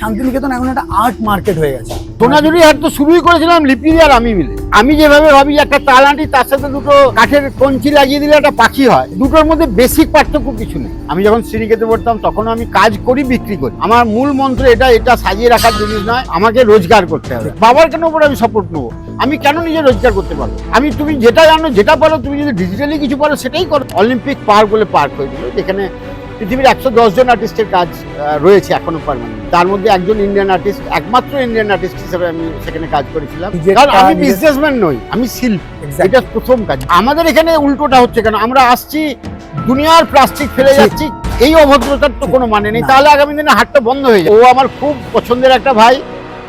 শান্তিনিকেতন এখন একটা art market হয়ে গেছে। সোনাঝুরি হাট তো শুরুই করেছিলাম লিপি আর আমি মিলে। আমি যেভাবে ভাবি একটা তাল আঁটি, তার সাথে দুটো কাঠের কঞ্চি লাগিয়ে দিলে একটা পাখি হয়, দুটোর মধ্যে বেসিক পার্থক্য কিছু নেই। আমি যখন শ্রীনিকেতে পড়তাম, তখন আমি কাজ করি, বিক্রি করি। আমার মূল মন্ত্র এটা এটা সাজিয়ে রাখার জিনিস নয়, আমাকে রোজগার করতে হবে। বাবার কেন উপর আমি সাপোর্ট নেব? আমি কেন নিজে রোজগার করতে পারব? আমি তুমি যেটা জানো, যেটা পারো, তুমি যদি ডিজিটালি কিছু পারো, সেটাই করো। অলিম্পিক পার্ক বলে পার্ক হয়ে যেখানে পৃথিবীর একশো দশ জন আর্টিস্টের কাজ রয়েছে এখনও পারমানেন্ট তার মধ্যে একজন ইন্ডিয়ান আর্টিস্ট একমাত্র ইন্ডিয়ান আর্টিস্ট হিসেবে আমি সেখানে কাজ করেছিলাম। কারণ আমি বিজনেসম্যান নই আমি শিল্প। এটা প্রথম কাজ। আমাদের এখানে উল্টোটা হচ্ছে কেন? আমরা আসছি দুনিয়ার প্লাস্টিক ফেলে যাচ্ছি এই অভদ্রতার তো কোনো মানে নেই। তাহলে আগামী দিনে হাটটা বন্ধ হয়ে যাবে। ও আমার খুব পছন্দের একটা ভাই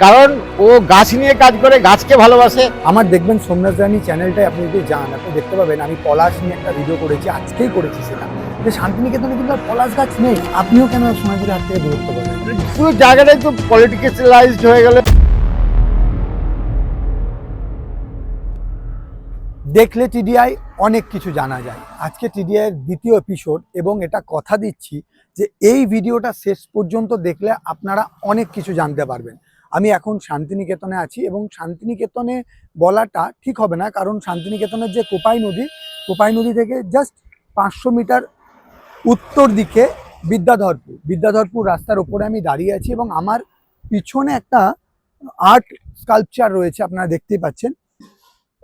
কারণ ও গাছ নিয়ে কাজ করে গাছকে ভালোবাসে। আমার দেখবেন সোমনাথ রানী চ্যানেলটায় আপনি যদি যান আপনি দেখতে পাবেন আমি পলাশ নিয়ে একটা ভিডিও করেছি আজকেই করেছি সেটা। যে শান্তিনিকেতনে কিন্তু আর পলাশ গাছ নেই। আপনিও কেন সোনাঝুরি হাট থেকে দূরত্ব করবেন পুরো জায়গাটাই তো পলিটিক্যালাইজড হয়ে গেল। দেখলে টিডিআই অনেক কিছু জানা যায়। আজকে টিডিআইয়ের দ্বিতীয় এপিসোড এবং এটা কথা দিচ্ছি যে এই ভিডিওটা শেষ পর্যন্ত দেখলে আপনারা অনেক কিছু জানতে পারবেন। আমি এখন শান্তিনিকেতনে আছি এবং শান্তিনিকেতনে বলাটা ঠিক হবে না কারণ শান্তিনিকেতনের যে কোপাই নদী কোপাই নদী থেকে জাস্ট পাঁচশো মিটার উত্তর দিকে বিদ্যাধরপুর। বিদ্যাধরপুর রাস্তার ওপরে আমি দাঁড়িয়ে আছি এবং আমার পিছনে একটা আর্ট স্কাল্পচার রয়েছে, আপনারা দেখতেই পাচ্ছেন।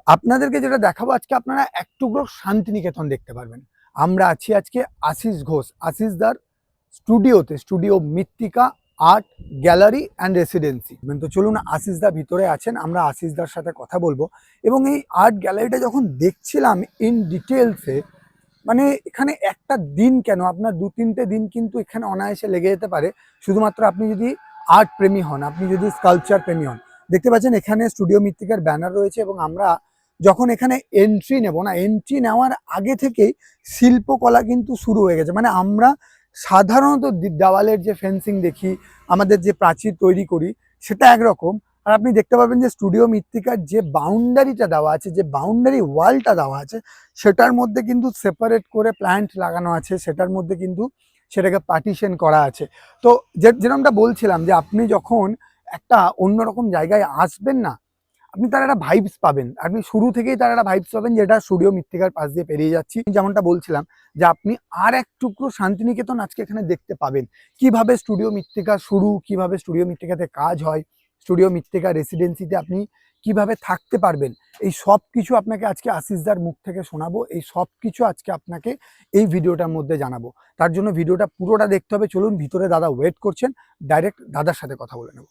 আপনাদেরকে যেটা দেখাবো আজকে, আপনারা এক টুকরো শান্তিনিকেতন দেখতে পারবেন। আমরা আছি আজকে আশিস ঘোষ। আশিসদার স্টুডিওতে, স্টুডিও মৃত্তিকা, আর্ট গ্যালারি অ্যান্ড রেসিডেন্সি। তো চলুন আশিসদা ভিতরে আছেন, আমরা আশিসদার সাথে কথা বলব। এবং এই আর্ট গ্যালারিটা যখন দেখছিলাম ইন ডিটেলসে মানে এখানে একটা দিন কেন? আপনার দু তিনটে দিন কিন্তু এখানে অনায়াসে লেগে যেতে পারে। শুধুমাত্র আপনি যদি আর্ট প্রেমী হন, আপনি যদি স্কাল্পচার প্রেমী হন। দেখতে পাচ্ছেন এখানে স্টুডিও মৃত্তিকার ব্যানার রয়েছে এবং আমরা যখন এখানে এন্ট্রি নেব না এন্ট্রি নেওয়ার আগে থেকেই শিল্পকলা কিন্তু শুরু হয়ে গেছে। মানে আমরা সাধারণত দেওয়ালের যে ফেন্সিং দেখি, আমাদের যে প্রাচীর তৈরি করি, সেটা একরকম। আর আপনি দেখতে পাবেন যে স্টুডিও মৃত্তিকার যে বাউন্ডারিটা দেওয়া আছে, যে বাউন্ডারি ওয়ালটা দেওয়া আছে, সেটার মধ্যে কিন্তু সেপারেট করে প্ল্যান্ট লাগানো আছে, সেটার মধ্যে কিন্তু সেটাকে পার্টিশন করা আছে। তো যে যেরকমটা বলছিলাম যে আপনি যখন একটা অন্যরকম জায়গায় আসবেন না, আপনি তার একটা ভাইবস পাবেন। আপনি শুরু থেকেই তার একটা ভাইবস পাবেন যেটা স্টুডিও মৃত্তিকার পাশ দিয়ে পেরিয়ে যাচ্ছি। যেমনটা বলছিলাম যে আপনি আর এক টুকরো শান্তিনিকেতন আজকে এখানে দেখতে পাবেন। কীভাবে স্টুডিও মৃত্তিকা শুরু, কীভাবে স্টুডিও মৃত্তিকাতে কাজ হয় স্টুডিও মৃত্তিকা রেসিডেন্সিতে আপনি কীভাবে থাকতে পারবেন এই সব কিছু আপনাকে আজকে আশিসদার মুখ থেকে শোনাবো এই সব কিছু আজকে আপনাকে এই ভিডিওটার মধ্যে জানাব। তার জন্য ভিডিওটা পুরোটা দেখতে হবে চলুন ভিতরে দাদা ওয়েট করছেন ডাইরেক্ট দাদার সাথে কথা বলে নেব।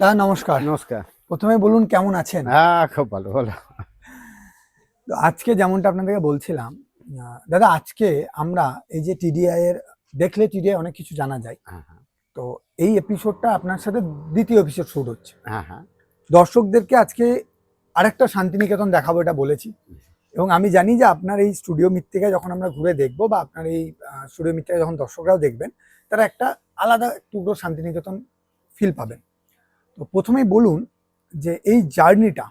দাদা নমস্কার। নমস্কার। প্রথমে বলুন কেমন আছেন? হ্যাঁ খুব ভালো ভালো। তো আজকে যেমনটা আপনাদেরকে বলছিলাম দাদা আজকে আমরা এই যে টিডিআই এর দেখলে টিডিআই অনেক কিছু জানা যায়। হ্যাঁ হ্যাঁ। তো এই এপিসোডটা আপনার সাথে দ্বিতীয় এপিসোড শুট হচ্ছে। হ্যাঁ হ্যাঁ। দর্শকদেরকে আজকে আরেকটা শান্তিনিকেতন দেখাবো এটা বলেছি। এবং আমি জানি যে আপনার এই স্টুডিও মৃত্তিকায় যখন আমরা ঘুরে দেখব বা আপনার এই স্টুডিও মৃত্তিকায় যখন দর্শকরাও দেখবেন তারা একটা আলাদা টুকরো শান্তিনিকেতন ফিল পাবেন। তো প্রথমেই বলুন যে এই জার্নিটা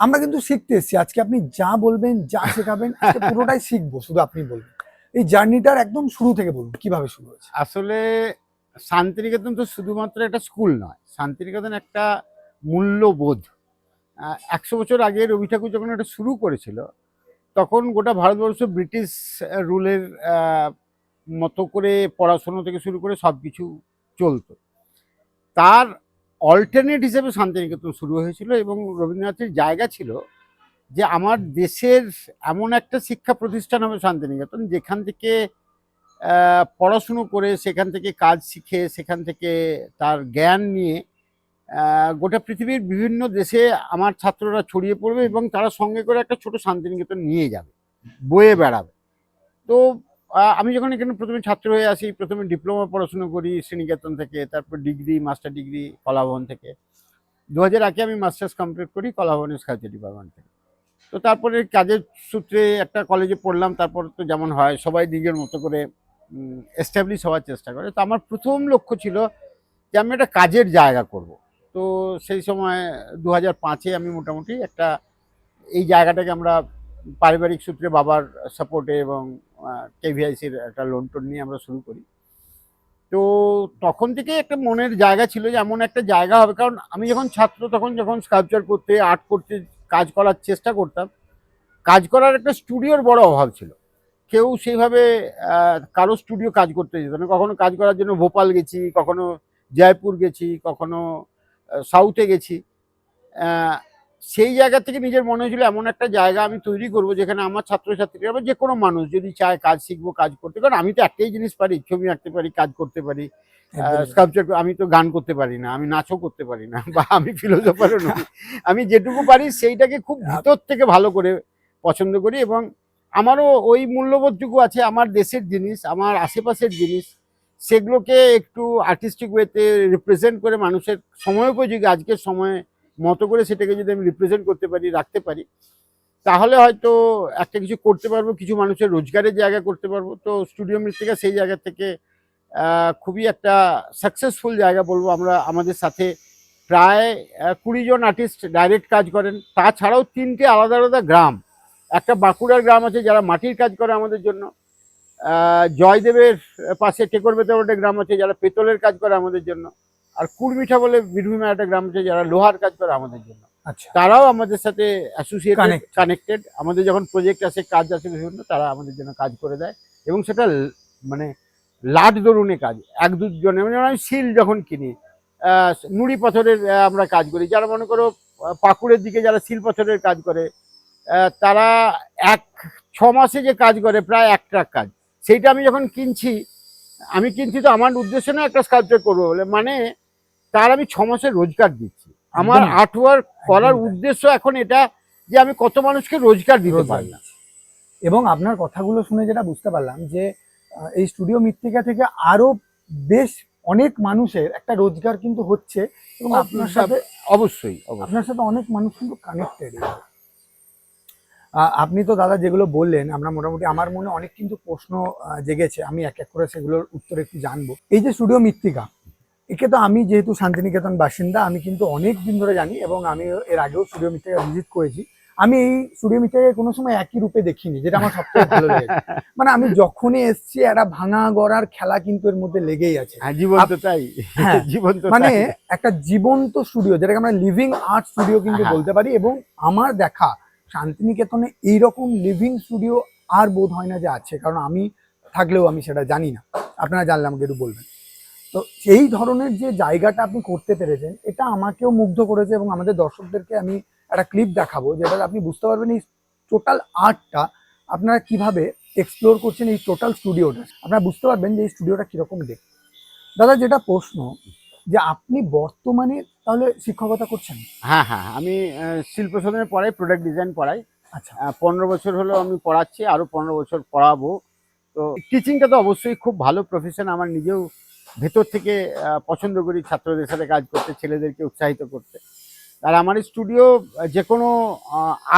আমরা কিন্তু শিখতে এসেছি। আজকে আপনি যা বলবেন যা শেখাবেন পুরোটাই শিখব শুধু আপনি বলবেন। এই জার্নিটার একদম শুরু থেকে বলুন কীভাবে শুরু হয়েছে? আসলে শান্তিনিকেতন তো শুধুমাত্র একটা স্কুল নয়, শান্তিনিকেতন একটা মূল্যবোধ। একশো বছর আগে রবি ঠাকুর যখন এটা শুরু করেছিল, তখন গোটা ভারতবর্ষ ব্রিটিশ রুলের মতো করে পড়াশোনা থেকে শুরু করে সব কিছু চলতো। তার অল্টারনেট হিসেবে শান্তিনিকেতন শুরু হয়েছিল এবং রবীন্দ্রনাথের জায়গা ছিল যে আমার দেশের এমন একটা শিক্ষা প্রতিষ্ঠান হবে শান্তিনিকেতন, যেখান থেকে পড়াশুনো করে সেখান থেকে কাজ শিখে, সেখান থেকে তার জ্ঞান নিয়ে গোটা পৃথিবীর বিভিন্ন দেশে আমার ছাত্ররা ছড়িয়ে পড়বে এবং তারা সঙ্গে করে একটা ছোট শান্তিনিকেতন নিয়ে যাবে, বয়ে বেড়াবে। তো আমি যখন এখানে প্রথমে ছাত্র হয়ে আসি, প্রথমে ডিপ্লোমা পড়াশুনো করি শ্রীনিকেতন থেকে, তারপর ডিগ্রি, মাস্টার ডিগ্রি, কলাভবন থেকে। দু হাজার আগে আমি মাস্টার্স কমপ্লিট করি, কলাভবনের স্কালচার ডিপার্টমেন্ট থেকে। তো তারপরে কাজের সূত্রে একটা কলেজে পড়লাম, তারপর তো যেমন হয়, সবাই নিজের মতো করে এস্টাবলিশ হওয়ার চেষ্টা করে। তো আমার প্রথম লক্ষ্য ছিল যে আমি একটা কাজের জায়গা করব। তো সেই সময় দু হাজার পাঁচে আমি মোটামুটি একটা, এই জায়গাটাকে আমরা পারিবারিক সূত্রে বাবার সাপোর্টে এবং কেভিআইসির একটা লোন টোন নিয়ে আমরা শুরু করি। তো তখন থেকে একটা মনের জায়গা ছিল যে এমন একটা জায়গা হবে। কারণ আমি যখন ছাত্র, তখন যখন স্কাল্পচার করতে আর্ট করতে কাজ করার চেষ্টা করতাম, কাজ করার একটা স্টুডিওর বড় অভাব ছিল। কেউ সেইভাবে কারও স্টুডিও কাজ করতে যেত না। কখনো কাজ করার জন্য ভোপাল গেছি কখনো জয়পুর গেছি কখনো সাউথে গেছি। সেই জায়গা থেকে নিজের মনে হয়েছিল এমন একটা জায়গা আমি তৈরি করব যেখানে আমার ছাত্রছাত্রীরা বা যে কোনো মানুষ যদি চায় কাজ শিখব কাজ করতে। কারণ আমি তো একটাই জিনিস পারি ছবি আঁকতে পারি কাজ করতে পারি স্কাল্পচার আমি তো গান করতে পারি না আমি নাচও করতে পারি না বা আমি ফিলোসফারও নই। আমি যেটুকু পারি সেইটাকে খুব ভিতর থেকে ভালো করে পছন্দ করি এবং আমারও ওই মূল্যবোধটুকু আছে, আমার দেশের জিনিস, আমার আশেপাশের জিনিস, সেগুলোকে একটু আর্টিস্টিক ওয়েতে রিপ্রেজেন্ট করে মানুষের সময় উপযোগী, আজকের সময়ে মতো করে সেটাকে যদি আমি রিপ্রেজেন্ট করতে পারি, রাখতে পারি, তাহলে হয়তো একটা কিছু করতে পারব, কিছু মানুষের রোজগারের জায়গা করতে পারব। তো স্টুডিও মৃত্তিকা সেই জায়গা থেকে খুবই একটা সাকসেসফুল জায়গা বলব আমরা, আমাদের সাথে প্রায় কুড়ি জন আর্টিস্ট ডাইরেক্ট কাজ করেন। তাছাড়াও তিনটে আলাদা আলাদা গ্রাম। একটা বাঁকুড়ার গ্রাম আছে যারা মাটির কাজ করে আমাদের জন্য। জয়দেবের পাশে টেকর বেতাবটে গ্রাম আছে যারা পেতলের কাজ করে আমাদের জন্য। আর কুড়মিঠা বলে বীরভূমে একটা গ্রাম আছে যারা লোহার কাজ করে আমাদের জন্য। আচ্ছা। তারাও আমাদের সাথে Connect. কানেক্টেড আমাদের যখন প্রজেক্ট আসে কাজ আসে বিভিন্ন তারা আমাদের জন্য কাজ করে দেয়। এবং সেটা মানে লাট দরুনে কাজ। এক দুজনে মানে আমি শিল যখন কিনি নুড়ি পাথরের আমরা কাজ করি। যারা মনে করো পাকুড়ের দিকে যারা শিল পাথরের কাজ করে তারা এক ছ মাসে যে কাজ করে প্রায় এক ট্রাক কাজ। সেইটা আমি যখন কিনছি আমি কিনছি তো আমার উদ্দেশ্য না একটা স্কাল্পচার করব বলে মানে তার আমি ছ মাসের রোজগার দিচ্ছি। আমার একদমই। ওয়ার্ক করার উদ্দেশ্য এখন এটা যে আমি কত মানুষকে রোজগার দিতে দিচ্ছে। এবং আপনার কথাগুলো শুনে যেটা বুঝতে পারলাম যে এই স্টুডিও মৃত্তিকা থেকে আরও বেশ অনেক মানুষের একটা রোজগার কিন্তু হচ্ছে এবং আপনার সাথে অবশ্যই অবশ্যই। আপনার সাথে অনেক মানুষ কিন্তু কানেক্টেড আপনি তো দাদা যেগুলো বললেন আমরা মোটামুটি আমার মনে অনেক কিন্তু প্রশ্ন জেগেছে আমি এক এক করে সেগুলোর উত্তর একটু জানব। এই যে স্টুডিও মৃত্তিকা একে তো আমি যেহেতু শান্তিনিকেতন বাসিন্দা আমি কিন্তু অনেক দিন ধরে জানি এবং আমি এর আগেও স্টুডিও মৃত্তিকা ভিজিট করেছি। আমি এই স্টুডিও মৃত্তিকাকে কোনো সময় একই রূপে দেখিনি যেটা আমার সবথেকে ভালো লেগেছে। মানে আমি যখনই এসছি একটা ভাঙা গড়ার খেলা কিন্তু এর মধ্যে লেগেই আছে। হ্যাঁ জীবন্ত তাই। হ্যাঁ, জীবন্ত মানে একটা জীবন্ত স্টুডিও যেটাকে আমরা লিভিং আর্ট স্টুডিও কিন্তু হ্যাঁ। বলতে পারি এবং আমার দেখা শান্তিনিকেতনে এইরকম লিভিং স্টুডিও আর বোধ হয় না যে আছে, কারণ আমি থাকলেও আমি সেটা জানি না। আপনারা জানলে আমাকে একটু বলবেন। তো এই ধরনের যে জায়গাটা আপনি করতে পেরেছেন, এটা আমাকেও মুগ্ধ করেছে এবং আমাদের দর্শকদেরকে আমি একটা ক্লিপ দেখাবো যেটা আপনি বুঝতে পারবেন এই টোটাল আর্টটা আপনারা কীভাবে এক্সপ্লোর করছেন এই টোটাল স্টুডিওটা আপনারা বুঝতে পারবেন যে এই স্টুডিওটা কীরকম দেখতে। দাদা, যেটা প্রশ্ন যে আপনি বর্তমানে তাহলে শিক্ষকতা করছেন? হ্যাঁ হ্যাঁ আমি আহ, শিল্প সাধনের পড়াই প্রোডাক্ট ডিজাইন পড়াই। আচ্ছা। পনেরো বছর হলো আমি পড়াচ্ছি আরও পনেরো বছর পড়াবো। তো টিচিংটা তো অবশ্যই খুব ভালো প্রফেশন আমার নিজেও ভেতর থেকে পছন্দ করি ছাত্রদের সাথে কাজ করতে ছেলেদেরকে উৎসাহিত করতে। আর আমার স্টুডিও যে কোনো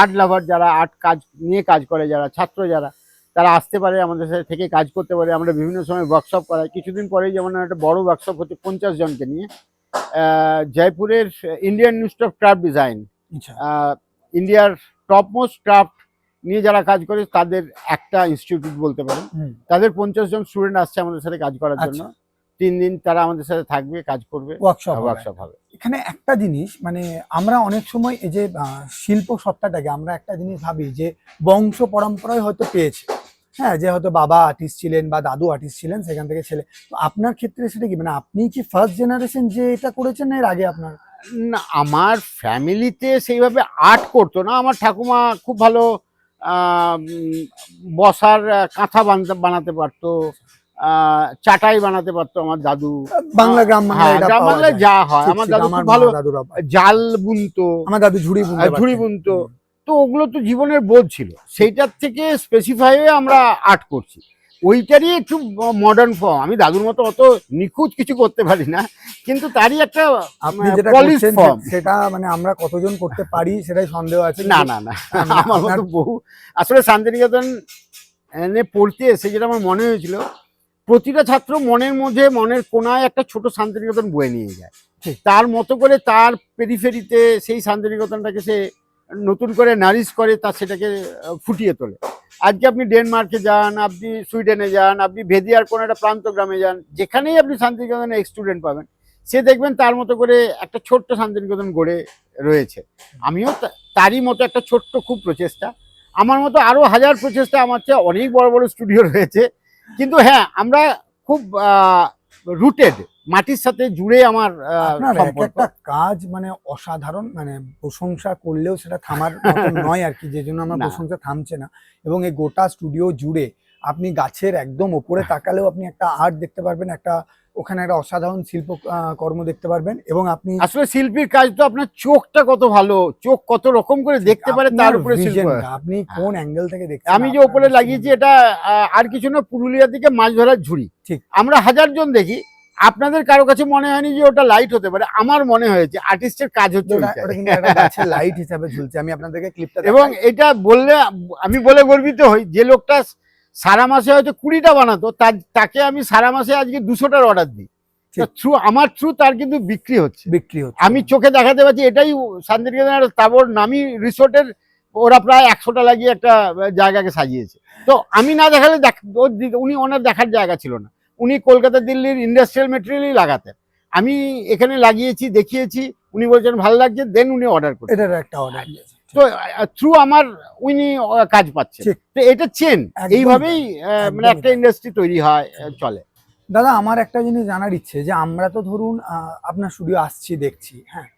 আর্ট লাভার যারা আর্ট কাজ নিয়ে কাজ করে যারা ছাত্র যারা তারা আসতে পারে আমাদের সাথে থেকে কাজ করতে পারে। আমরা বিভিন্ন সময় ওয়ার্কশপ করাই। কিছুদিন পরেই যেমন একটা বড় ওয়ার্কশপ হচ্ছে পঞ্চাশ জনকে নিয়ে। জয়পুরের Indian institute of craft design ইন্ডিয়ার টপ মোস্ট ক্রাফট নিয়ে যারা কাজ করে তাদের একটা ইনস্টিটিউট বলতে পারেন। তাদের পঞ্চাশ জন স্টুডেন্ট আসছে আমাদের সাথে কাজ করার জন্য। আচ্ছা। তিন দিন তারা আমাদের সাথে থাকবে কাজ করবে ওয়ার্কশপ হবে। এখানে একটা জিনিস মানে আমরা অনেক সময় এই যে শিল্প সত্তাটাকে আমরা একটা জিনিস ভাবি যে বংশ পরম্পরায় হয়তো পেয়েছে। হ্যাঁ যে হয়তো বাবা আর্টিস্ট ছিলেন বা দাদু আর্টিস্ট ছিলেন সেখান থেকে ছেলে। তো আপনার ক্ষেত্রে সেটা কি? মানে আপনি কি ফার্স্ট জেনারেশন যে এটা করেছেন এর আগে আপনার? না আমার ফ্যামিলিতে সেইভাবে আর্ট করতো না। আমার ঠাকুমা খুব ভালো বসার কাঁথা বানাতে বানাতে পারতো আহ, চাটাই বানাতে পারতো আমার দাদু। বাংলা গ্রাম হ্যাঁ, বাংলায় যা হয়। আমার দাদু খুব ভালো। জাল বুনতো। আমার দাদু ঝুড়ি ঝুড়ি বুনতো। তো ওগুলো তো জীবনের বোধ ছিল। সেইটার থেকে স্পেসিফাই হয়ে আমরা আর্ট করছি। ওইটারই একটু মডার্ন ফর্ম আমি দাদুর মতো অত নিখুঁত কিছু করতে পারি না কিন্তু তারই একটা আপনি যেটা করছেন ফর্ম সেটা মানে আমরা কতজন করতে পারি সেটাই সন্দেহ আছে। না না না। আমার মতো বহু আসলে শান্তিনিকেতন এনে পড়তে এসে যেটা আমার মনে হয়েছিল প্রতিটা ছাত্র মনের মধ্যে মনের কোনায় একটা ছোট শান্তিনিকেতন বয়ে নিয়ে যায়। তার মতো করে তার পেরিফেরিতে সেই শান্তিনিকেতনটাকে সে নতুন করে নারিশ করে তা সেটাকে ফুটিয়ে তোলে। আজকে আপনি ডেনমার্কে যান, আপনি সুইডেনে যান, আপনি ভেদিয়ার কোনো একটা প্রান্ত গ্রামে যান, যেখানেই আপনি শান্তিনিকেতনে স্টুডেন্ট পাবেন, সে দেখবেন তার মতো করে একটা ছোট্ট শান্তিনিকেতন গড়ে রয়েছে। আমিও তারই মতো একটা ছোট্ট খুব প্রচেষ্টা। আমার মতো আরও হাজার প্রচেষ্টা আমার চেয়ে অনেক বড় বড় স্টুডিও রয়েছে। কিন্তু হ্যাঁ আমরা খুব রুটেড মাটির সাথে জুড়ে আমার একটা কাজ মানে অসাধারণ মানে প্রশংসা করলেও সেটা থামার নয় আর কি যে জন্য আমার প্রশংসা থামছে না। এবং এই গোটা স্টুডিও জুড়ে আপনি গাছের একদম ওপরে তাকালেও আপনি একটা আর্ট দেখতে পারবেন একটা ওখানে একটা অসাধারণ শিল্প কর্ম দেখতে পারবেন এবং আপনি আসলে শিল্পীর কাজ তো আপনার চোখটা কত ভালো চোখ কত রকম করে দেখতে পারে তার উপরে আপনি কোন অ্যাঙ্গেল থেকে দেখছেন আমি যে ওপরে লাগিয়েছি এটা আর কিছু না পুরুলিয়ার দিকে মাছ ধরার ঝুড়ি। ঠিক। আমরা হাজার জন দেখি আপনাদের কারও কাছে মনে হয়নি যে ওটা লাইট হতে পারে আমার মনে হয়েছে আর্টিস্টের কাজ হচ্ছে ওটা কিন্তু একটা লাইট হিসাবে ঝুলছে আমি আপনাদেরকে ক্লিপটা এবং এটা বললে আমি বলে গর্বিত হই যে লোকটা সারা মাসে হয়তো কুড়িটা বানাতো তার তাকে আমি সারা মাসে আজকে দুশোটার অর্ডার দিই। থ্রু আমার থ্রু তার কিন্তু বিক্রি হচ্ছে। বিক্রি হচ্ছে। আমি চোখে দেখাতে পারছি এটাই শান্তিনিকেতনের তাবর নামি রিসোর্টের ওরা প্রায় একশোটা লাগিয়ে একটা জায়গাকে সাজিয়েছে। তো আমি না দেখালে উনি ওনার দেখার জায়গা ছিল না। উনি কলকাতা দিল্লির ইন্ডাস্ট্রিয়াল মেটেরিয়ালই লাগাতেন। আমি এখানে লাগিয়েছি দেখিয়েছি উনি বলছেন ভালো লাগছে দেন উনি অর্ডার করেন এটার একটা অর্ডার তো থ্রু আমার উনি কাজ পাচ্ছেন। ঠিক। তো এটা চেন এইভাবেই মানে একটা ইন্ডাস্ট্রি তৈরি হয় চলে। দাদা আমার একটা জিনিস জানার ইচ্ছে যে আমরা তো ধরুন আপনার স্টুডিও আসছি দেখছি হ্যাঁ।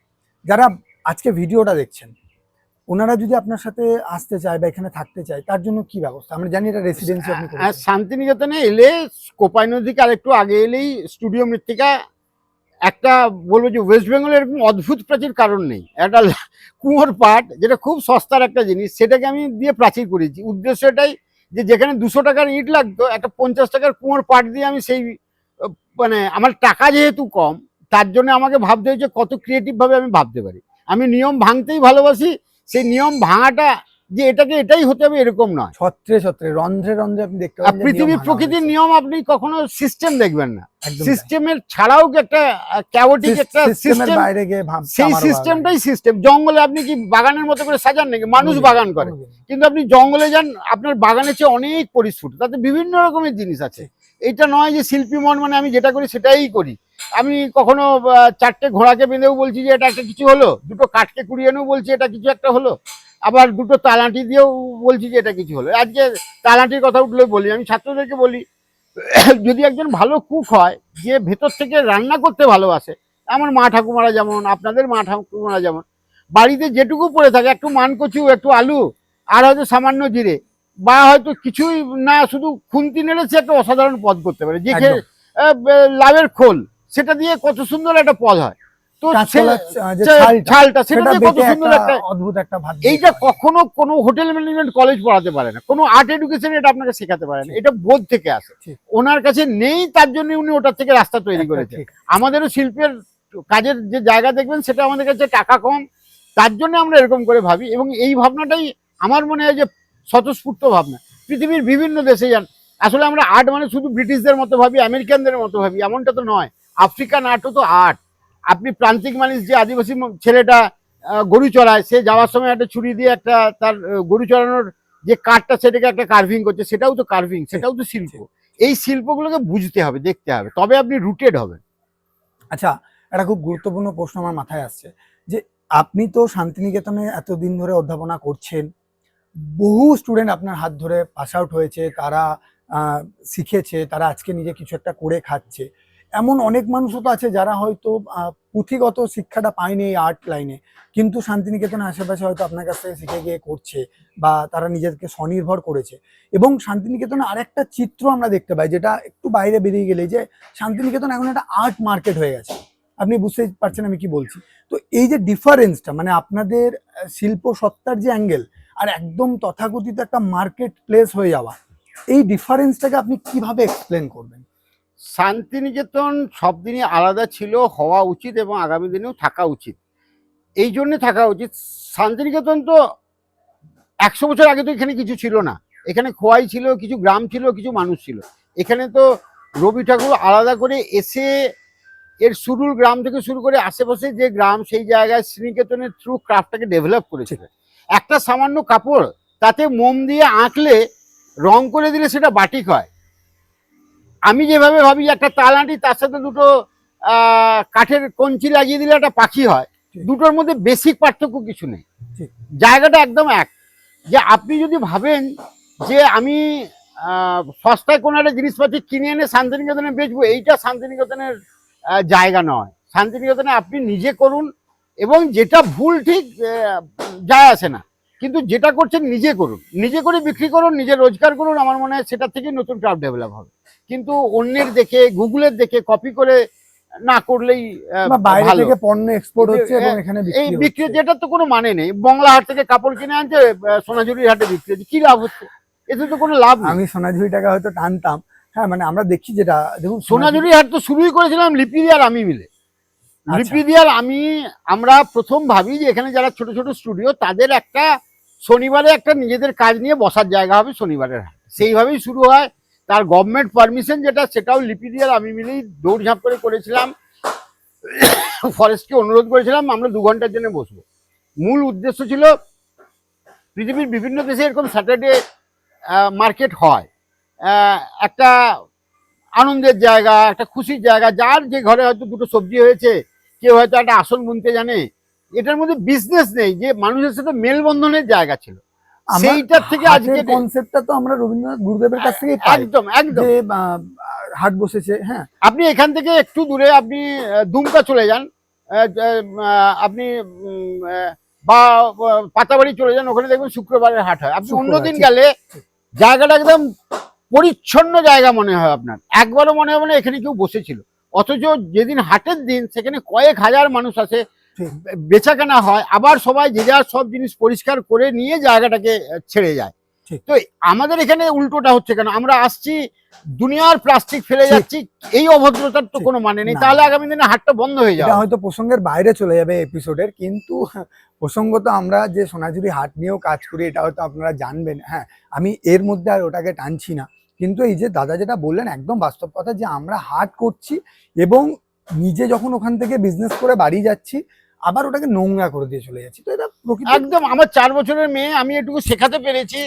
যারা আজকে ভিডিওটা দেখছেন ওনারা যদি আপনার সাথে আসতে চায় বা এখানে থাকতে চায় তার জন্য কি ব্যবস্থা? আমরা জানি এটা রেসিডেন্সি আপনি শান্তিনিকেতনে এলে কোপাই নদীকে আরেকটু আগে এলেই স্টুডিও মৃত্তিকা একটা বলব যে ওয়েস্ট বেঙ্গলে এরকম অদ্ভুত প্রাচীর কারণ নেই। একটা কুয়োর পাট, যেটা খুব সস্তার একটা জিনিস, সেটাকে আমি দিয়ে প্রাচীর করেছি। উদ্দেশ্য এটাই যে যেখানে দুশো টাকার ইট লাগতো, একটা পঞ্চাশ টাকার কুয়োর পাট দিয়ে আমি সেই মানে আমার টাকা যেহেতু কম, তার জন্য আমাকে ভাবতে হয়েছে কত ক্রিয়েটিভ ভাবে আমি ভাবতে পারি। আমি নিয়ম ভাঙতেই ভালোবাসি, সেই নিয়ম ভাঙাটা যে এটাকে এটাই হতে হবে এরকম নয়। ছত্রে ছত্রে রন্ধ্রে রন্ধ্রে আপনি দেখতে পাবেন পৃথিবীর প্রকৃতির নিয়ম আপনি কখনো সিস্টেম দেখবেন না। সিস্টেমের ছাড়াও কি একটা ক্যাওটিক একটা সিস্টেম বাইরে গিয়ে ভাব সেই সিস্টেমটাই সিস্টেম জঙ্গলে আপনি কি বাগানের মতো করে সাজান নাকি? মানুষ বাগান করে। কিন্তু আপনি জঙ্গলে যান আপনার বাগানের চেয়ে অনেক পরিস্ফুট। তাতে বিভিন্ন রকমের জিনিস আছে। এটা নয় যে শিল্পী মন মানে আমি যেটা করি সেটাই করি। আমি কখনো চারটে ঘোড়াকে বেঁধেও বলছি যে এটা একটা কিছু হলো? দুটো কাঠকে কুড়িয়ে এনেও বলছি এটা কিছু একটা হলো? আবার দুটো তালাটি দিয়েও বলছি যে এটা কিছু হলো। আজকে তালাটির কথা উঠলে বলি আমি ছাত্রদেরকে বলি যদি একজন ভালো কুক হয় যে ভেতর থেকে রান্না করতে ভালোবাসে আমার মা ঠাকুমারা যেমন আপনাদের মা ঠাকুমারা যেমন বাড়িতে যেটুকু পড়ে থাকে একটু মানকচু একটু আলু আর হয়তো সামান্য জিরে বা হয়তো কিছুই না শুধু খুন্তি নেড়ে সে একটা অসাধারণ পদ করতে পারে যে লাভের খোল সেটা দিয়ে কত সুন্দর একটা পদ হয়। তো ছালটা, সেটা সেটা কত সুন্দর একটা অদ্ভুত এইটা কখনো কোনো হোটেল ম্যানেজমেন্ট কলেজ পড়াতে পারে না। কোনো আর্ট এডুকেশন এটা আপনাকে শেখাতে পারে না। এটা বোধ থেকে আসে। ওনার কাছে নেই তার জন্য উনি ওটার থেকে রাস্তা তৈরি করেছে। আমাদেরও শিল্পের কাজের যে জায়গা দেখবেন সেটা আমাদের কাছে টাকা কম। তার জন্য আমরা এরকম করে ভাবি। এবং এই ভাবনাটাই আমার মনে হয় যে স্বতঃস্ফূর্ত ভাবনা। পৃথিবীর বিভিন্ন দেশে যান। আসলে আমরা আর্ট মানে শুধু ব্রিটিশদের মতো ভাবি আমেরিকানদের মতো ভাবি এমনটা তো নয়। আফ্রিকান আর্টও তো আর্ট আপনি প্রান্তিক মানুষ যে আদিবাসী ছেলেটা গরু চড়ায় সে যাওয়ার সময় একটা ছুরি দিয়ে একটা তার গরু চড়ানোর যে কাঠটা সেটাকে একটা কার্ভিং করছে। সেটাও তো কার্ভিং সেটাও তো শিল্প। এই শিল্পগুলোকে বুঝতে হবে দেখতে হবে। তবে আপনি রুটেড হবেন। আচ্ছা একটা খুব গুরুত্বপূর্ণ প্রশ্ন আমার মাথায় আসছে যে আপনি তো শান্তিনিকেতনে এতদিন ধরে অধ্যাপনা করছেন বহু স্টুডেন্ট আপনার হাত ধরে পাস আউট হয়েছে তারা শিখেছে তারা আজকে নিজে কিছু একটা করে খাচ্ছে। এমন অনেক মানুষও তো আছে যারা হয়তো পুঁথিগত শিক্ষাটা পায়নি এই আর্ট লাইনে কিন্তু শান্তিনিকেতনের আশেপাশে হয়তো আপনার কাছ থেকে শিখে গিয়ে করছে বা তারা নিজেদেরকে স্বনির্ভর করেছে। এবং শান্তিনিকেতনে আরেকটা চিত্র আমরা দেখতে পাই, যেটা একটু বাইরে বেরিয়ে গেলে যে শান্তিনিকেতন এখন একটা আর্ট মার্কেট হয়ে গেছে। আপনি বুঝতেই পারছেন আমি কি বলছি? তো এই যে ডিফারেন্সটা মানে আপনাদের শিল্প সত্তার যে অ্যাঙ্গেল আর একদম তথাকথিত একটা মার্কেট প্লেস হয়ে যাওয়া, এই ডিফারেন্সটাকে আপনি কীভাবে এক্সপ্লেন করবেন? শান্তিনিকেতন সব দিনই আলাদা ছিল, হওয়া উচিত এবং আগামী দিনেও থাকা উচিত। এই জন্য থাকা উচিত। শান্তিনিকেতন তো একশো বছর আগে তো এখানে কিছু ছিল না। এখানে খোয়াই ছিল, কিছু গ্রাম ছিল, কিছু মানুষ ছিল। এখানে তো রবি ঠাকুর আলাদা করে এসে এর শুরুর গ্রাম থেকে শুরু করে আশেপাশে যে গ্রাম, সেই জায়গায় শ্রীনিকেতনের থ্রু ক্রাফটটাকে ডেভেলপ করেছিল। একটা সামান্য কাপড়, তাতে মোম দিয়ে আঁকলে রং করে দিলে সেটা বাটিক হয়। আমি যেভাবে ভাবি একটা তালাটি তার সাথে দুটো কাঠের কঞ্চি লাগিয়ে দিলে একটা পাখি হয় দুটোর মধ্যে বেসিক পার্থক্য কিছু নেই। জায়গাটা একদম এক। যে আপনি যদি ভাবেন যে আমি সস্তায় কোনো একটা জিনিসপাতি কিনে এনে শান্তিনিকেতনে বেচবো এইটা শান্তিনিকেতনের জায়গা নয়। শান্তিনিকেতনে আপনি নিজে করুন এবং যেটা ভুল ঠিক যায় আসে না। কিন্তু যেটা করছেন নিজে করুন। নিজে করে বিক্রি করুন নিজে রোজগার করুন আমার মনে হয় সেটা থেকে নতুন ক্রাফট ডেভেলপ হবে। কিন্তু অন্যের দেখে গুগলের দেখে কপি করে না করলেই বাইরে থেকে পণ্য এক্সপোর্ট হচ্ছে এবং এখানে এই বিক্রি যেটা তো কোনো মানে নেই। বংলা হাট থেকে কাপড় কিনে আনছে আহ, সোনাঝুরির হাটে বিক্রি হচ্ছে। কি লাভ হচ্ছে? এতে তো কোনো লাভ আমি সোনাঝুরি টাকা হয়তো টানতাম। হ্যাঁ মানে আমরা দেখছি যেটা দেখুন সোনাঝুরি হাট তো শুরুই করেছিলাম লিপিদি আর আমি মিলে। আচ্ছা। আর আমি আমরা প্রথম ভাবি যে এখানে যারা ছোট ছোট স্টুডিও তাদের একটা শনিবারে একটা নিজেদের কাজ নিয়ে বসার জায়গা হবে শনিবারের হাট। সেইভাবেই শুরু হয়। তার গভর্নমেন্ট পারমিশন যেটা, সেটাও লিপিদি আর আমি মিলেই দৌড়ঝাঁপ করে করেছিলাম। ফরেস্টকে অনুরোধ করেছিলাম, আমরা দু ঘণ্টার জন্য বসবো। মূল উদ্দেশ্য ছিল, পৃথিবীর বিভিন্ন দেশে এরকম স্যাটারডে মার্কেট হয়। একটা আনন্দের জায়গা, একটা খুশির জায়গা, যার যে ঘরে হয়তো দুটো সবজি হয়েছে, কেউ হয়তো একটা আসন বুনতে জানে, এটার মধ্যে বিজনেস নেই, যে মানুষের সাথে মেলবন্ধনের জায়গা ছিল। সেইটার থেকে আজকে কনসেপ্টটা তো আমরা রবীন্দ্রনাথ গুরুদেবের কাছ পাই। একদম একদম। হাট বসেছে হ্যাঁ। আপনি এখান থেকে একটু দূরে আপনি দুমকা চলে যান। আপনি বা পাতাবাড়ি চলে যান ওখানে দেখবেন শুক্রবারের হাট হয়। আপনি অন্যদিন গেলে জায়গাটা একদম পরিচ্ছন্ন জায়গা মনে হয় আপনার। একবারও মনে হবে না এখানে কেউ বসেছিল। অথচ যেদিন হাটের দিন সেখানে কয়েক হাজার মানুষ আসে ঠিক। বেচা কেনা হয় আবার সবাই যে যার সব জিনিস পরিষ্কার করে নিয়ে জায়গাটাকে ছেড়ে যায়। ঠিক। তো আমাদের এখানে উল্টোটা হচ্ছে কেন? আমরা আসছি দুনিয়ার প্লাস্টিক ফেলে যাচ্ছি এই অভদ্রতার তো কোনো মানে নেই। তাহলে আগামী দিনে হাটটা বন্ধ হয়ে যাবে। হয়তো প্রসঙ্গের বাইরে চলে যাবে এপিসোডের কিন্তু প্রসঙ্গত আমরা যে সোনাঝুরি হাট নিয়েও কাজ করি এটা হয়তো আপনারা জানবেন। হ্যাঁ আমি এর মধ্যে আর ওটাকে টানছি না। কিন্তু এই যে দাদা যেটা বললেন একদম বাস্তব কথা যে আমরা হাট করছি এবং নিজে যখন ওখান থেকে বিজনেস করে বাড়ি যাচ্ছি আবার ওটাকে নোংরা করে দিয়ে চলে যাচ্ছি। তো এটা একদম আমার চার বছরের মেয়ে আমি এটুকু শেখাতে পেরেছি।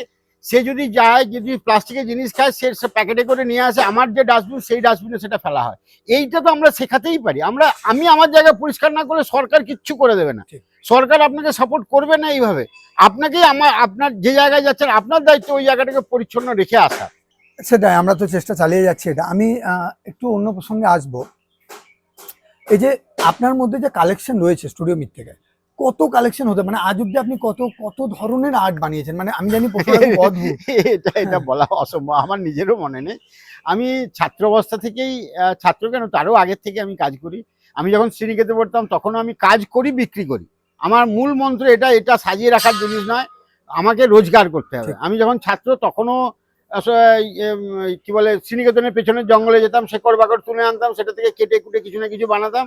সে যদি যায় যদি প্লাস্টিকের জিনিস খায় সে প্যাকেটে করে নিয়ে আসে আমার যে ডাস্টবিন সেই ডাস্টবিনে সেটা ফেলা হয়। এইটা তো আমরা শেখাতেই পারি। আমরা আমি আমার জায়গা পরিষ্কার না করলে সরকার কিচ্ছু করে দেবে না। সরকার আপনাকে সাপোর্ট করবে না এইভাবে। আপনাকে আমার আপনার যে জায়গায় যাচ্ছেন আপনার দায়িত্ব ওই জায়গাটাকে পরিচ্ছন্ন রেখে আসা। সেটাই আমরা তো চেষ্টা চালিয়ে যাচ্ছি এটা। আমি একটু অন্য প্রসঙ্গে আসব। এই যে আপনার মধ্যে যে কালেকশন রয়েছে স্টুডিও মিট থেকে কত কালেকশন হতে মানে আজ অব্দি আপনি কত কত ধরনের আর্ট বানিয়েছেন? মানে আমি জানি এটা এটা হ্যাঁ। বলা অসম্ভব আমার নিজেরও মনে নেই। আমি ছাত্র অবস্থা থেকেই ছাত্র কেন? তারও আগের থেকে আমি কাজ করি। আমি যখন শ্রীনিকেতে পড়তাম তখনও আমি কাজ করি বিক্রি করি। আমার মূল মন্ত্র এটা এটা সাজিয়ে রাখার জিনিস নয় আমাকে রোজগার করতে হবে। আমি যখন ছাত্র তখনও কি বলে শ্রীনিকেতনের পেছনের জঙ্গলে যেতাম শেকড় বাকড় তুলে আনতাম সেটা থেকে কেটে কুটে কিছু না কিছু বানাতাম।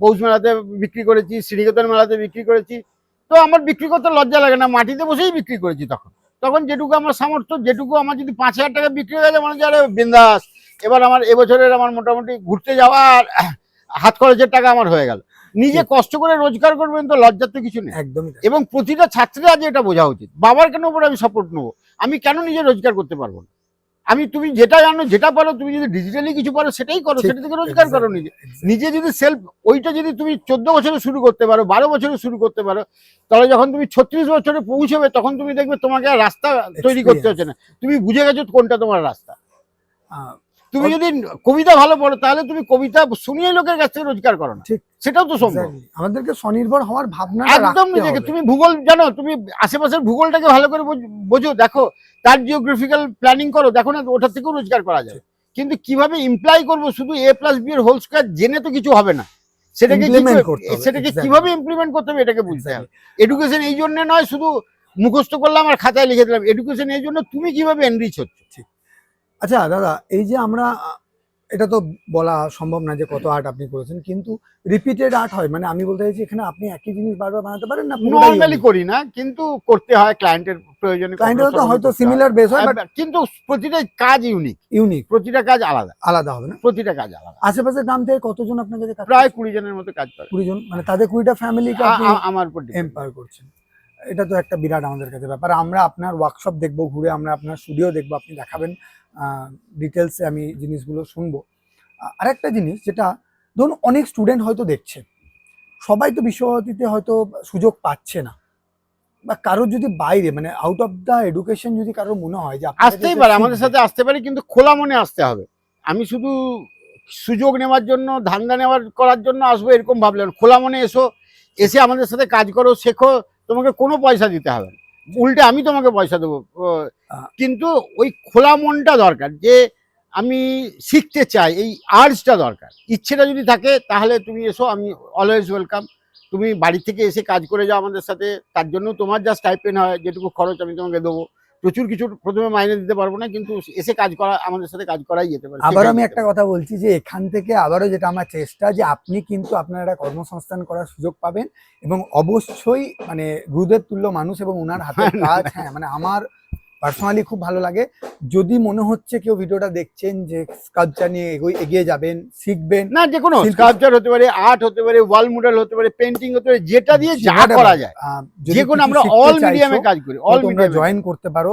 পৌষ মেলাতে বিক্রি করেছি শ্রীনিকেতন মেলাতে বিক্রি করেছি। তো আমার বিক্রি করতে লজ্জা লাগে না মাটিতে বসেই বিক্রি করেছি তখন। তখন যেটুকু আমার সামর্থ্য যেটুকু আমার যদি পাঁচ হাজার টাকা বিক্রি হয়ে গেছে মনে হচ্ছে আরে বিন্দাস। এবার আমার এবছরের আমার মোটামুটি ঘুরতে যাওয়া আর হাত খরচের টাকা আমার হয়ে গেল। নিজে কষ্ট করে রোজগার করবেন তো লজ্জার তো কিছু নেই। একদমই এবং প্রতিটা ছাত্রের আজ এটা বোঝা উচিত। বাবার কেন উপরে আমি সাপোর্ট নেব? আমি কেন নিজে রোজগার করতে পারব না? আমি তুমি যেটা জানো যেটা পারো তুমি যদি ডিজিটালি কিছু পারো সেটাই করো সেটা থেকে রোজগার করো নিজে। নিজে যদি সেলফ ওইটা যদি তুমি চোদ্দ বছরে শুরু করতে পারো বারো বছরে শুরু করতে পারো তাহলে যখন তুমি ছত্রিশ বছরে পৌঁছবে তখন তুমি দেখবে তোমাকে আর রাস্তা তৈরি করতে হচ্ছে না। তুমি বুঝে গেছো কোনটা তোমার রাস্তা। তুমি যদি কবিতা ভালো পড়ো তাহলে তুমি কবিতা শুনিয়ে লোকের কাছ থেকে রোজগার করো না। ঠিক। সেটাও তো সম্ভব। আমাদেরকে স্বনির্ভর হওয়ার ভাবনা একদম নিজেকে। তুমি ভূগোল জানো তুমি আশেপাশের ভূগোলটাকে ভালো করে বোঝো দেখো তার জিওগ্রাফিক্যাল প্ল্যানিং করো দেখো না ওটার থেকেও রোজগার করা যায়। কিন্তু কীভাবে ইমপ্লাই করব শুধু এ প্লাস বি এর হোল স্কোয়ার জেনে তো কিছু হবে না। সেটাকে সেটাকে কীভাবে ইমপ্লিমেন্ট করতে হবে এটাকে বুঝতে হবে। এডুকেশন এই জন্য নয় শুধু মুখস্থ করলাম আর খাতায় লিখে দিলাম। এডুকেশন এই জন্য তুমি কীভাবে এনরিচ হচ্ছে। আচ্ছা দাদা এই যে আমরা এটা তো বলা সম্ভব না যে কত আর্ট আপনি করেছেন কিন্তু রিপিটেড আর্ট হয় মানে আমি বলতে চাইছি এখানে আপনি একই জিনিস বারবার বানাতে পারেন না নর্মালি করি না কিন্তু করতে হয় ক্লায়েন্টের প্রয়োজনে ক্লায়েন্টের তো হয়তো সিমিলার বেস হয়। বাট কিন্তু প্রতিটা কাজ ইউনিক ইউনিক প্রতিটা কাজ আলাদা। আলাদা হবে না? প্রতিটা কাজ আলাদা। আশেপাশের গ্রাম থেকে কতজন আপনার কাছে প্রায় কুড়ি জনের মতো কাজ করে। কুড়ি জন মানে তাদের কুড়িটা ফ্যামিলিকে আ- আমার উপর। এম্পায়ার করছেন। এটা তো একটা বিরাট আমাদের কাছে ব্যাপার। আমরা আপনার ওয়ার্কশপ দেখব ঘুরে আমরা আপনার স্টুডিও দেখব আপনি দেখাবেন ডিটেলসে আমি জিনিসগুলো শুনব। আরেকটা জিনিস যেটা ধরুন অনেক স্টুডেন্ট হয়তো দেখছে সবাই তো বিশ্বভারতীতে হয়তো সুযোগ পাচ্ছে না। বা কারোর যদি বাইরে মানে আউট অফ দ্য এডুকেশন যদি কারোর মনে হয় যে আসতেই পারে আমাদের সাথে আসতে পারে কিন্তু খোলা মনে আসতে হবে। আমি শুধু সুযোগ নেওয়ার জন্য ধান্দা নেওয়ার করার জন্য আসব এরকম ভাবলেন খোলা মনে এসো এসে আমাদের সাথে কাজ করো শেখো তোমাকে কোনো পয়সা দিতে হবে না। উল্টে আমি তোমাকে পয়সা দেবো। কিন্তু ওই খোলা মনটা দরকার যে আমি শিখতে চাই এই আর্টসটা দরকার। ইচ্ছেটা যদি থাকে তাহলে তুমি এসো আমি অলওয়েজ ওয়েলকাম তুমি বাড়ি থেকে এসে কাজ করে যাও আমাদের সাথে তার জন্য তোমার যা স্টাইপেন হয় যেটুকু খরচ আমি তোমাকে দেবো। প্রচুর কিছু প্রথমে মাইনে দিতে পারব না কিন্তু এসে কাজ করা আমাদের সাথে কাজ করাই যেতে পারে। আবার আমি একটা কথা বলছি যে এখান থেকে আবারও যেটা আমার চেষ্টা যে আপনি কিন্তু আপনার একটা কর্মসংস্থান করার সুযোগ পাবেন এবং অবশ্যই মানে গুরুদের তুল্য মানুষ এবং ওনার হাতে কাজ হ্যাঁ মানে আমার পার্সোনালি খুব ভালো লাগে। যদি মনে হচ্ছে কেউ ভিডিওটা দেখছেন যে স্কাল্পচার নিয়ে এগিয়ে যাবেন শিখবেন না যে কোনো স্কাল্পচার হতে পারে আর্ট হতে পারে ওয়াল মডেল হতে পারে পেন্টিং হতে পারে যেটা দিয়ে যা করা যায়। যে কোনো আমরা অল মিডিয়ামে কাজ করি অল তোমরা মিডিয়ামে জয়েন করতে পারো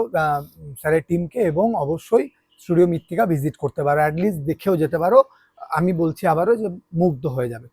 স্যারের টিমকে এবং অবশ্যই স্টুডিও মৃত্তিকা ভিজিট করতে পারো অ্যাটলিস্ট দেখেও যেতে পারো। আমি বলছি আবারও যে মুগ্ধ হয়ে যাবে।